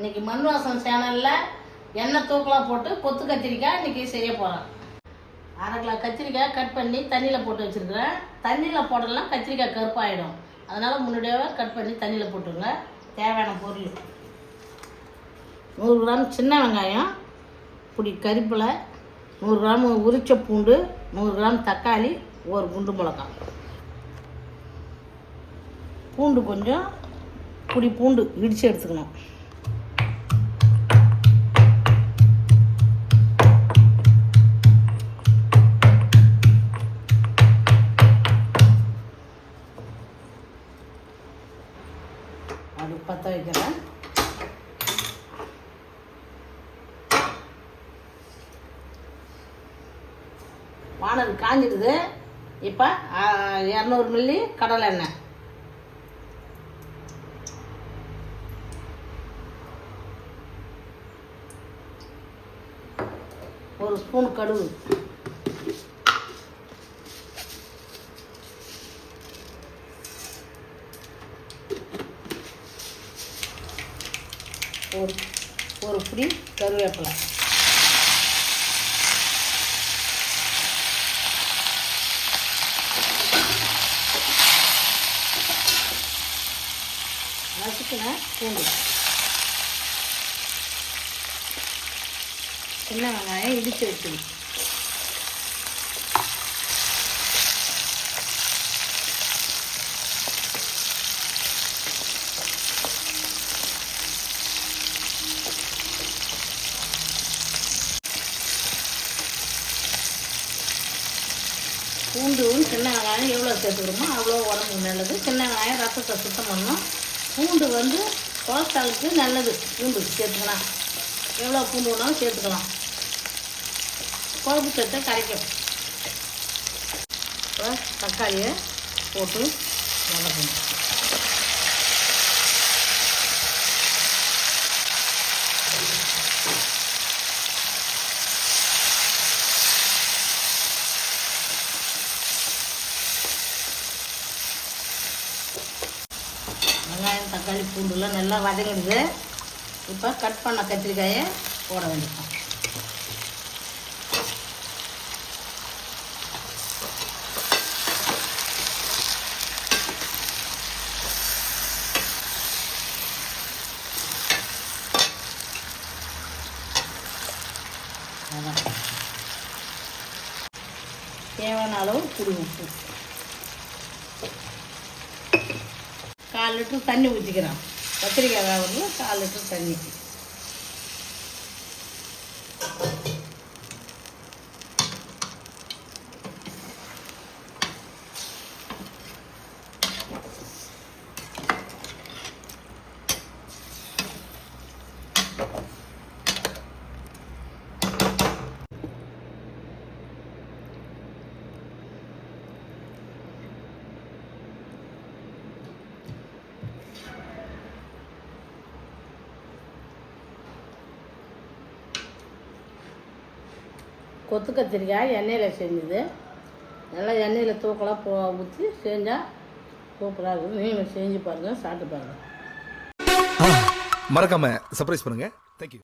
இன்னைக்கு மண் வாசம் சேனலில் எண்ணெய் தூக்கலாக போட்டு கொத்து கத்திரிக்காய் இன்னைக்கு செய்ய போகிறேன் அரை கிலோ கத்திரிக்காய் கட் பண்ணி தண்ணியில் போட்டு வச்சுருக்கிறேன். தண்ணியில் போடலாம் கத்திரிக்காய் கருப்பாயிடும். அதனால் முன்னாடியே கட் பண்ணி தண்ணியில் போட்டுருங்க. தேவையான பொருள். நூறு கிராம் சின்ன வெங்காயம் இப்படி கறிப்பிலை நூறு கிராம் உரிச்ச பூண்டு நூறு கிராம் தக்காளி ஒரு குண்டு மிளகாய். பூண்டு கொஞ்சம் புடி பூண்டு இடித்து எடுத்துக்கணும். அது பற்ற வைக்கிறேன். வானல் காஞ்சிடுது. இப்போ இரநூறு மில்லி கடலை எண்ணெய். ஒரு ஸ்பூன் கடுகு. ஒரு ஒரு பிடி கருவேப்பிலை. நசுக்கின பூண்டு. சின்ன வெங்காயம் இடித்து வச்சுக்கணும். பூண்டும் சின்ன வெங்காயம் எவ்வளோ சேர்த்துக்கிறோமோ அவ்வளோ உடம்புக்கு நல்லது. சின்ன வெங்காயம் ரசத்தை சுத்தம் பண்ணணும். பூண்டு வந்து கொலஸ்ட்ராலுக்கு நல்லது. பூண்டு சேர்த்துக்கலாம். எவ்வளோ பூண்டு வேணாலும் சேர்த்துக்கலாம். குழம்பு சேர்த்து கரைக்கும். தக்காளியை போட்டு வதக்கணும் வெங்காயம் தக்காளி பூண்டுலாம் நல்லா வதங்கிடுது. இப்போ கட் பண்ண கத்திரிக்காயை போட வேண்டியது தேவையான அளவு புளி உப்பு. கால் லிட்டர் தண்ணி ஊற்றிக்கிறோம் கத்திரிக்காய் வேகிறது கால் லிட்டர் தண்ணி. கொத்து கத்திரிக்காய் எண்ணெயில் செஞ்சது. நல்லா எண்ணெயில் தூக்கலாக போ ஊற்றி செஞ்சால் சூப்பராக இருக்கும். நீங்களும் செஞ்சு பாருங்கள் சாப்பிட்டு பாருங்கள் மறக்காமல் சர்ப்ரைஸ் பண்ணுங்கள் தேங்க்யூ